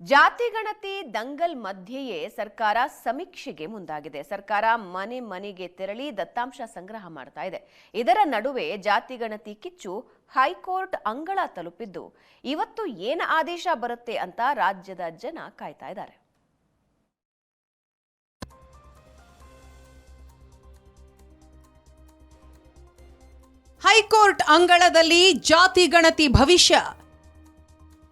ಜಾತಿ ಗಣತಿ ದಂಗಲ್ ಮಧ್ಯೆಯೇ ಸರ್ಕಾರ ಸಮೀಕ್ಷೆಗೆ ಮುಂದಾಗಿದೆ. ಸರ್ಕಾರ ಮನೆ ಮನೆಗೆ ತೆರಳಿ ದತ್ತಾಂಶ ಸಂಗ್ರಹ ಮಾಡ್ತಾ ಇದೆ. ಇದರ ನಡುವೆ ಜಾತಿ ಗಣತಿ ಕಿಚ್ಚು ಹೈಕೋರ್ಟ್ ಅಂಗಳ ತಲುಪಿದ್ದು, ಇವತ್ತು ಏನ ಆದೇಶ ಬರುತ್ತೆ ಅಂತ ರಾಜ್ಯದ ಜನ ಕಾಯ್ತಾ ಇದ್ದಾರೆ. ಹೈಕೋರ್ಟ್ ಅಂಗಳದಲ್ಲಿ ಜಾತಿ ಗಣತಿ ಭವಿಷ್ಯ.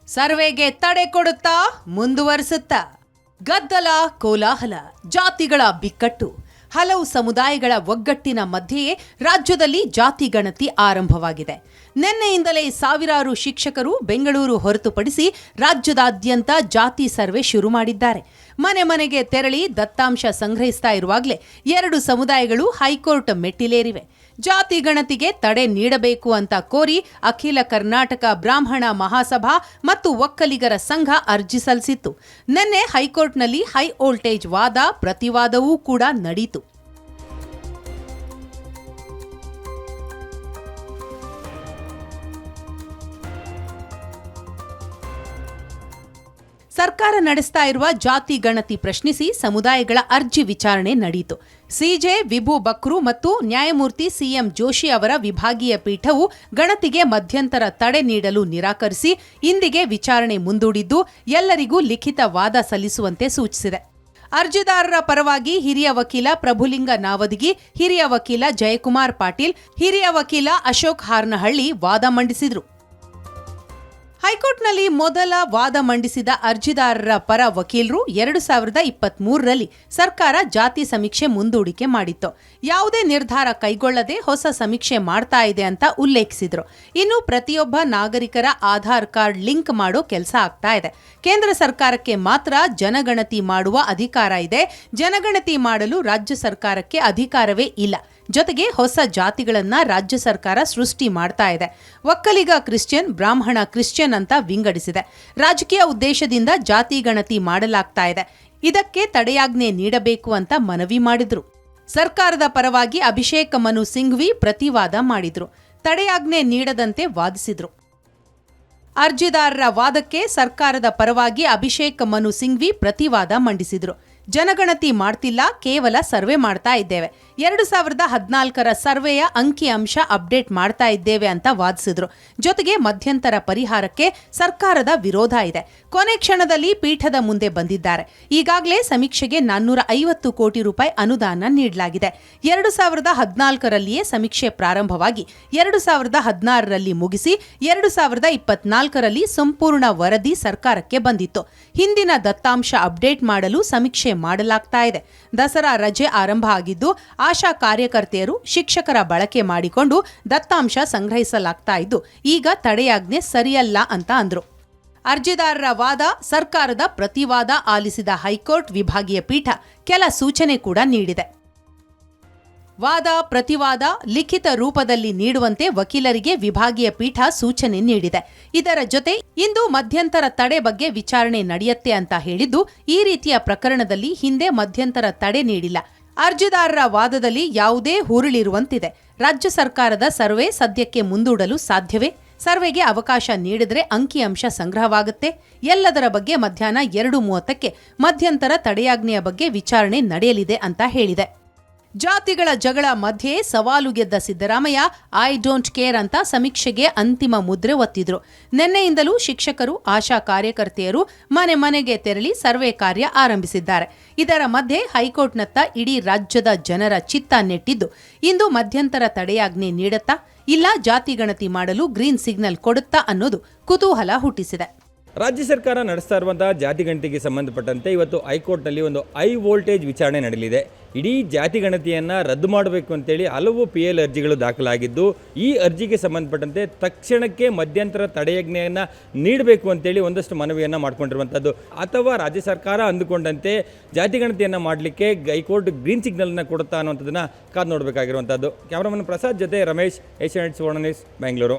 ಸರ್ವೆಗೆ ತಡೆ ಕೊಡುತ್ತಾ ಮುಂದುವರಿಸುತ್ತಾ. ಗದ್ದಲ, ಕೋಲಾಹಲ, ಜಾತಿಗಳ ಬಿಕ್ಕಟ್ಟು, ಹಲವು ಸಮುದಾಯಗಳ ಒಗ್ಗಟ್ಟಿನ ಮಧ್ಯೆಯೇ ರಾಜ್ಯದಲ್ಲಿ ಜಾತಿ ಗಣತಿ ಆರಂಭವಾಗಿದೆ. ನಿನ್ನೆಯಿಂದಲೇ ಸಾವಿರಾರು ಶಿಕ್ಷಕರು ಬೆಂಗಳೂರು ಹೊರತುಪಡಿಸಿ ರಾಜ್ಯದಾದ್ಯಂತ ಜಾತಿ ಸರ್ವೆ ಶುರು ಮಾಡಿದ್ದಾರೆ. ಮನೆ ಮನೆಗೆ ತೆರಳಿ ದತ್ತಾಂಶ ಸಂಗ್ರಹಿಸ್ತಾ ಇರುವಾಗಲೇ ಎರಡು ಸಮುದಾಯಗಳು ಹೈಕೋರ್ಟ್ ಮೆಟ್ಟಿಲೇರಿವೆ. ಜಾತಿ ಗಣತಿಗೆ ತಡೆ ನೀಡಬೇಕು ಅಂತ ಕೋರಿ ಅಖಿಲ ಕರ್ನಾಟಕ ಬ್ರಾಹ್ಮಣ ಮಹಾಸಭಾ ಮತ್ತು ಒಕ್ಕಲಿಗರ ಸಂಘ ಅರ್ಜಿ ಸಲ್ಲಿಸಿತ್ತು. ನಿನ್ನೆ ಹೈಕೋರ್ಟ್ನಲ್ಲಿ ಹೈ ವೋಲ್ಟೇಜ್ ವಾದ, ಪ್ರತಿವಾದವೂ ಕೂಡ ನಡೆಯಿತು ಸರ್ಕಾರ ನಡೆಸ್ತಾ ಇರುವ ಜಾತಿ ಗಣತಿ ಪ್ರಶ್ನಿಸಿ ಸಮುದಾಯಗಳ ಅರ್ಜಿ ವಿಚಾರಣೆ ನಡೆಯಿತು ಸಿಜೆ ವಿಭು ಬಕ್ರು ಮತ್ತು ನ್ಯಾಯಮೂರ್ತಿ ಸಿಎಂ ಜೋಶಿ ಅವರ ವಿಭಾಗೀಯ ಪೀಠವು ಗಣತಿಗೆ ಮಧ್ಯಂತರ ತಡೆ ನೀಡಲು ನಿರಾಕರಿಸಿ ಇಂದಿಗೆ ವಿಚಾರಣೆ ಮುಂದೂಡಿದ್ದು, ಎಲ್ಲರಿಗೂ ಲಿಖಿತ ವಾದ ಸಲ್ಲಿಸುವಂತೆ ಸೂಚಿಸಿದೆ. ಅರ್ಜಿದಾರರ ಪರವಾಗಿ ಹಿರಿಯ ವಕೀಲ ಪ್ರಭುಲಿಂಗ ನಾವದಗಿ, ಹಿರಿಯ ವಕೀಲ ಜಯಕುಮಾರ್ ಪಾಟೀಲ್, ಹಿರಿಯ ವಕೀಲ ಅಶೋಕ್ ಹಾರ್ನಹಳ್ಳಿ ವಾದ ಮಂಡಿಸಿದರು. ಹೈಕೋರ್ಟ್ನಲ್ಲಿ ಮೊದಲ ವಾದ ಮಂಡಿಸಿದ ಅರ್ಜಿದಾರರ ಪರ ವಕೀಲರು ಎರಡು ಸಾವಿರದ ಇಪ್ಪತ್ತ್ ಮೂರರಲ್ಲಿ ಸರ್ಕಾರ ಜಾತಿ ಸಮೀಕ್ಷೆ ಮುಂದೂಡಿಕೆ ಮಾಡಿತ್ತು. ಯಾವುದೇ ನಿರ್ಧಾರ ಕೈಗೊಳ್ಳದೆ ಹೊಸ ಸಮೀಕ್ಷೆ ಮಾಡ್ತಾ ಇದೆ ಅಂತ ಉಲ್ಲೇಖಿಸಿದರು. ಇನ್ನು ಪ್ರತಿಯೊಬ್ಬ ನಾಗರಿಕರ ಆಧಾರ್ ಕಾರ್ಡ್ ಲಿಂಕ್ ಮಾಡೋ ಕೆಲಸ ಆಗ್ತಾ ಇದೆ. ಕೇಂದ್ರ ಸರ್ಕಾರಕ್ಕೆ ಮಾತ್ರ ಜನಗಣತಿ ಮಾಡುವ ಅಧಿಕಾರ ಇದೆ. ಜನಗಣತಿ ಮಾಡಲು ರಾಜ್ಯ ಸರ್ಕಾರಕ್ಕೆ ಅಧಿಕಾರವೇ ಇಲ್ಲ. ಜೊತೆಗೆ ಹೊಸ ಜಾತಿಗಳನ್ನ ರಾಜ್ಯ ಸರ್ಕಾರ ಸೃಷ್ಟಿ ಮಾಡ್ತಾ ಇದೆ. ಒಕ್ಕಲಿಗ ಕ್ರಿಶ್ಚಿಯನ್, ಬ್ರಾಹ್ಮಣ ಕ್ರಿಶ್ಚಿಯನ್ ಅಂತ ವಿಂಗಡಿಸಿದೆ. ರಾಜಕೀಯ ಉದ್ದೇಶದಿಂದ ಜಾತಿ ಗಣತಿ ಮಾಡಲಾಗ್ತಾ ಇದೆ. ಇದಕ್ಕೆ ತಡೆಯಾಜ್ಞೆ ನೀಡಬೇಕು ಅಂತ ಮನವಿ ಮಾಡಿದ್ರು. ಸರ್ಕಾರದ ಪರವಾಗಿ ಅಭಿಷೇಕ್ ಮನು ಸಿಂಘ್ವಿ ಪ್ರತಿವಾದ ಮಾಡಿದ್ರು. ತಡೆಯಾಜ್ಞೆ ನೀಡದಂತೆ ವಾದಿಸಿದ್ರು. ಅರ್ಜಿದಾರರ ವಾದಕ್ಕೆ ಸರ್ಕಾರದ ಪರವಾಗಿ ಅಭಿಷೇಕ್ ಮನು ಸಿಂಘ್ವಿ ಪ್ರತಿವಾದ ಮಂಡಿಸಿದ್ರು. ಜನಗಣತಿ ಮಾಡ್ತಿಲ್ಲ, ಕೇವಲ ಸರ್ವೆ ಮಾಡ್ತಾ ಇದ್ದೇವೆ. ಎರಡು ಸಾವಿರದ ಹದಿನಾಲ್ಕರ ಸರ್ವೆಯ ಅಂಕಿ ಅಂಶ ಅಪ್ಡೇಟ್ ಮಾಡ್ತಾ ಇದ್ದೇವೆ ಅಂತ ವಾದಿಸಿದ್ರು. ಜೊತೆಗೆ ಮಧ್ಯಂತರ ಪರಿಹಾರಕ್ಕೆ ಸರ್ಕಾರದ ವಿರೋಧ ಇದೆ. ಕೊನೆ ಕ್ಷಣದಲ್ಲಿ ಪೀಠದ ಮುಂದೆ ಬಂದಿದ್ದಾರೆ. ಈಗಾಗಲೇ ಸಮೀಕ್ಷೆಗೆ ನಾನ್ನೂರ ಐವತ್ತು ಕೋಟಿ ರೂಪಾಯಿ ಅನುದಾನ ನೀಡಲಾಗಿದೆ. ಎರಡು ಸಾವಿರದ ಹದಿನಾಲ್ಕರಲ್ಲಿಯೇ ಸಮೀಕ್ಷೆ ಪ್ರಾರಂಭವಾಗಿ, ಎರಡು ಸಾವಿರದ ಹದಿನಾರರಲ್ಲಿ ಮುಗಿಸಿ, ಎರಡು ಸಾವಿರದ ಇಪ್ಪತ್ನಾಲ್ಕರಲ್ಲಿ ಸಂಪೂರ್ಣ ವರದಿ ಸರ್ಕಾರಕ್ಕೆ ಬಂದಿತ್ತು. ಹಿಂದಿನ ದತ್ತಾಂಶ ಅಪ್ಡೇಟ್ ಮಾಡಲು ಸಮೀಕ್ಷೆ ಮಾಡಲಾಗ್ತಾ ಇದೆ. ದಸರಾ ರಜೆ ಆರಂಭ ಆಗಿದ್ದು ಆಶಾ ಕಾರ್ಯಕರ್ತೆಯರು ಶಿಕ್ಷಕರ ಬಳಕೆ ಮಾಡಿಕೊಂಡು ದತ್ತಾಂಶ ಸಂಗ್ರಹಿಸಲಾಗ್ತಾ ಇದ್ದು, ಈಗ ತಡೆಯಾಜ್ಞೆ ಸರಿಯಲ್ಲ ಅಂತ ಅಂದ್ರು. ಅರ್ಜಿದಾರರ ವಾದ, ಸರ್ಕಾರದ ಪ್ರತಿವಾದ ಆಲಿಸಿದ ಹೈಕೋರ್ಟ್ ವಿಭಾಗೀಯ ಪೀಠ ಕೆಲ ಸೂಚನೆ ಕೂಡ ನೀಡಿದೆ. ವಾದ, ಪ್ರತಿವಾದ ಲಿಖಿತ ರೂಪದಲ್ಲಿ ನೀಡುವಂತೆ ವಕೀಲರಿಗೆ ವಿಭಾಗೀಯ ಪೀಠ ಸೂಚನೆ ನೀಡಿದೆ. ಇದರ ಜೊತೆ ಇಂದು ಮಧ್ಯಂತರ ತಡೆ ಬಗ್ಗೆ ವಿಚಾರಣೆ ನಡೆಯುತ್ತೆ ಅಂತ ಹೇಳಿದ್ದು, ಈ ರೀತಿಯ ಪ್ರಕರಣದಲ್ಲಿ ಹಿಂದೆ ಮಧ್ಯಂತರ ತಡೆ ನೀಡಿಲ್ಲ. ಅರ್ಜಿದಾರರ ವಾದದಲ್ಲಿ ಯಾವುದೇ ಹುರುಳಿರುವಂತಿದೆ. ರಾಜ್ಯ ಸರ್ಕಾರದ ಸರ್ವೆ ಸದ್ಯಕ್ಕೆ ಮುಂದೂಡಲು ಸಾಧ್ಯವೇ? ಸರ್ವೆಗೆ ಅವಕಾಶ ನೀಡಿದರೆ ಅಂಕಿಅಂಶ ಸಂಗ್ರಹವಾಗುತ್ತೆ. ಎಲ್ಲದರ ಬಗ್ಗೆ ಮಧ್ಯಾಹ್ನ ಎರಡು ಮೂವತ್ತಕ್ಕೆ ಮಧ್ಯಂತರ ತಡೆಯಾಜ್ಞೆಯ ಬಗ್ಗೆ ವಿಚಾರಣೆ ನಡೆಯಲಿದೆ ಅಂತ ಹೇಳಿದೆ. ಜಾತಿಗಳ ಜಗಳ ಮಧ್ಯೆ ಸವಾಲು ಗೆದ್ದ ಸಿದ್ದರಾಮಯ್ಯ ಐ ಡೋಂಟ್ ಕೇರ್ ಅಂತ ಸಮೀಕ್ಷೆಗೆ ಅಂತಿಮ ಮುದ್ರೆ ಒತ್ತಿದ್ರು. ನಿನ್ನೆಯಿಂದಲೂ ಶಿಕ್ಷಕರು, ಆಶಾ ಕಾರ್ಯಕರ್ತೆಯರು ಮನೆ ಮನೆಗೆ ತೆರಳಿ ಸರ್ವೆ ಕಾರ್ಯ ಆರಂಭಿಸಿದ್ದಾರೆ. ಇದರ ಮಧ್ಯೆ ಹೈಕೋರ್ಟ್ನತ್ತ ಇಡೀ ರಾಜ್ಯದ ಜನರ ಚಿತ್ತ ನೆಟ್ಟಿದ್ದು. ಇಂದು ಮಧ್ಯಂತರ ತಡೆಯಾಜ್ಞೆ ನೀಡತ್ತಾ, ಇಲ್ಲ ಜಾತಿ ಗಣತಿ ಮಾಡಲು ಗ್ರೀನ್ ಸಿಗ್ನಲ್ ಕೊಡುತ್ತಾ ಅನ್ನೋದು ಕುತೂಹಲ ಹುಟ್ಟಿಸಿದೆ. ರಾಜ್ಯ ಸರ್ಕಾರ ನಡೆಸ್ತಾ ಇರುವಂತಹ ಜಾತಿ ಗಣತಿಗೆ ಸಂಬಂಧಪಟ್ಟಂತೆ ಇವತ್ತು ಹೈಕೋರ್ಟ್ನಲ್ಲಿ ಒಂದು ಹೈ ವೋಲ್ಟೇಜ್ ವಿಚಾರಣೆ ನಡೆಯಲಿದೆ. ಇಡೀ ಜಾತಿ ಗಣತಿಯನ್ನು ರದ್ದು ಮಾಡಬೇಕು ಅಂತೇಳಿ ಹಲವು ಪಿ ಎಲ್ ಅರ್ಜಿಗಳು ದಾಖಲಾಗಿದ್ದು, ಈ ಅರ್ಜಿಗೆ ಸಂಬಂಧಪಟ್ಟಂತೆ ತಕ್ಷಣಕ್ಕೆ ಮಧ್ಯಂತರ ತಡೆಯಜ್ಞೆಯನ್ನು ನೀಡಬೇಕು ಅಂತೇಳಿ ಒಂದಷ್ಟು ಮನವಿಯನ್ನು ಮಾಡಿಕೊಂಡಿರುವಂಥದ್ದು ಅಥವಾ ರಾಜ್ಯ ಸರ್ಕಾರ ಅಂದುಕೊಂಡಂತೆ ಜಾತಿ ಗಣತಿಯನ್ನು ಮಾಡಲಿಕ್ಕೆ ಹೈಕೋರ್ಟ್ ಗ್ರೀನ್ ಸಿಗ್ನಲ್ನ ಕೊಡುತ್ತಾ ಅನ್ನುವಂಥದ್ದನ್ನು ಕಾದು ನೋಡಬೇಕಾಗಿರುವಂಥದ್ದು ಕ್ಯಾಮ್ರಾಮನ್ ಪ್ರಸಾದ್ ಜೊತೆ ರಮೇಶ್ ಏಷ್ಯಾನೆಟ್ ಸುವರ್ಣ ನ್ಯೂಸ್, ಬೆಂಗಳೂರು.